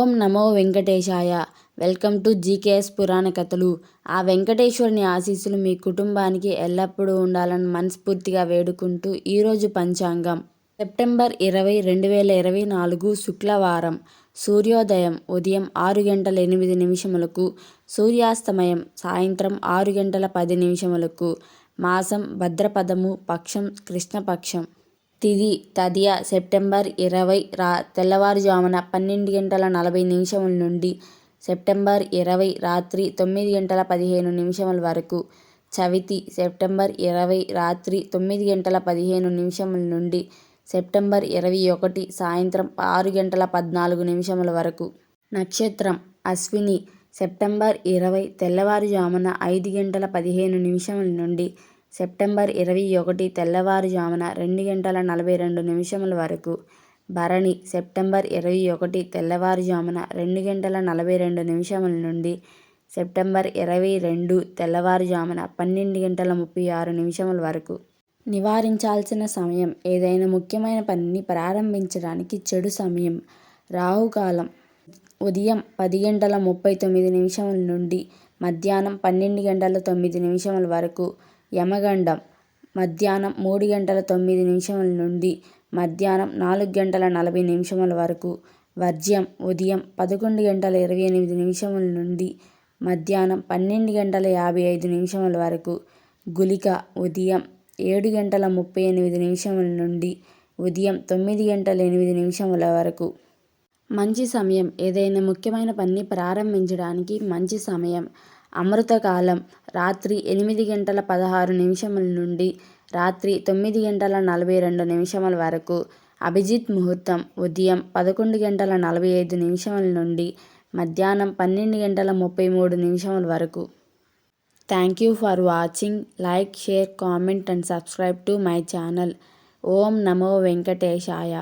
ఓం నమో వెంకటేశాయ. Welcome to GKS పురాణ కథలు. ఆ వెంకటేశ్వరుని ఆశీస్సులు మీ కుటుంబానికి ఎల్లప్పుడూ ఉండాలని మనస్ఫూర్తిగా వేడుకుంటూ ఈరోజు పంచాంగం. సెప్టెంబర్ ఇరవై రెండు వేల ఇరవై నాలుగు శుక్రవారం సూర్యోదయం ఉదయం ఆరు గంటల ఎనిమిది నిమిషములకు సూర్యాస్తమయం సాయంత్రం ఆరు గంటల పది నిమిషములకు. మాసం భద్రపదము పక్షం కృష్ణపక్షం. తిది తదియ సెప్టెంబర్ ఇరవై రా తెల్లవారుజామున పన్నెండు గంటల నలభై నిమిషముల నుండి సెప్టెంబర్ ఇరవై రాత్రి తొమ్మిది గంటల పదిహేను నిమిషముల వరకు. చవితి సెప్టెంబర్ ఇరవై రాత్రి తొమ్మిది గంటల పదిహేను నిమిషముల నుండి సెప్టెంబర్ ఇరవై ఒకటి సాయంత్రం ఆరు గంటల పద్నాలుగు నిమిషముల వరకు. నక్షత్రం అశ్విని సెప్టెంబర్ ఇరవై తెల్లవారుజామున ఐదు గంటల పదిహేను నిమిషముల నుండి సెప్టెంబర్ ఇరవై ఒకటి తెల్లవారుజామున రెండు గంటల నలభై రెండు నిమిషముల వరకు భరణి సెప్టెంబర్ ఇరవై ఒకటి తెల్లవారుజామున రెండు గంటల నలభై రెండు నిమిషముల నుండి సెప్టెంబర్ ఇరవై రెండు తెల్లవారుజామున పన్నెండు గంటల ముప్పై ఆరు నిమిషముల వరకు నివారించాల్సిన సమయం ఏదైనా ముఖ్యమైన పనిని ప్రారంభించడానికి చెడు సమయం. రాహుకాలం ఉదయం పది గంటల ముప్పై తొమ్మిది నిమిషముల నుండి మధ్యాహ్నం పన్నెండు గంటల తొమ్మిది నిమిషముల వరకు యమగండం. మధ్యాహ్నం మూడు గంటల తొమ్మిది నిమిషముల నుండి మధ్యాహ్నం నాలుగు గంటల నలభై నిమిషముల వరకు. వర్జ్యం ఉదయం పదకొండు గంటల ఇరవై ఎనిమిది నిమిషముల నుండి మధ్యాహ్నం పన్నెండు గంటల యాభై ఐదు నిమిషముల వరకు. గులిక ఉదయం ఏడు గంటల ముప్పై ఎనిమిది నిమిషముల నుండి ఉదయం తొమ్మిది గంటల ఎనిమిది నిమిషముల వరకు. మంచి సమయం ఏదైనా ముఖ్యమైన పని ప్రారంభించడానికి మంచి సమయం. అమృతకాలం రాత్రి ఎనిమిది గంటల పదహారు నిమిషముల నుండి రాత్రి తొమ్మిది గంటల నలభై రెండు నిమిషముల వరకు అభిజిత్ ముహూర్తం ఉదయం పదకొండు గంటల నలభై ఐదు నిమిషముల నుండి మధ్యాహ్నం పన్నెండు గంటల ముప్పై మూడు నిమిషముల వరకు. Thank you for watching like share comment and subscribe to my channel ఓం నమో వెంకటేశాయ.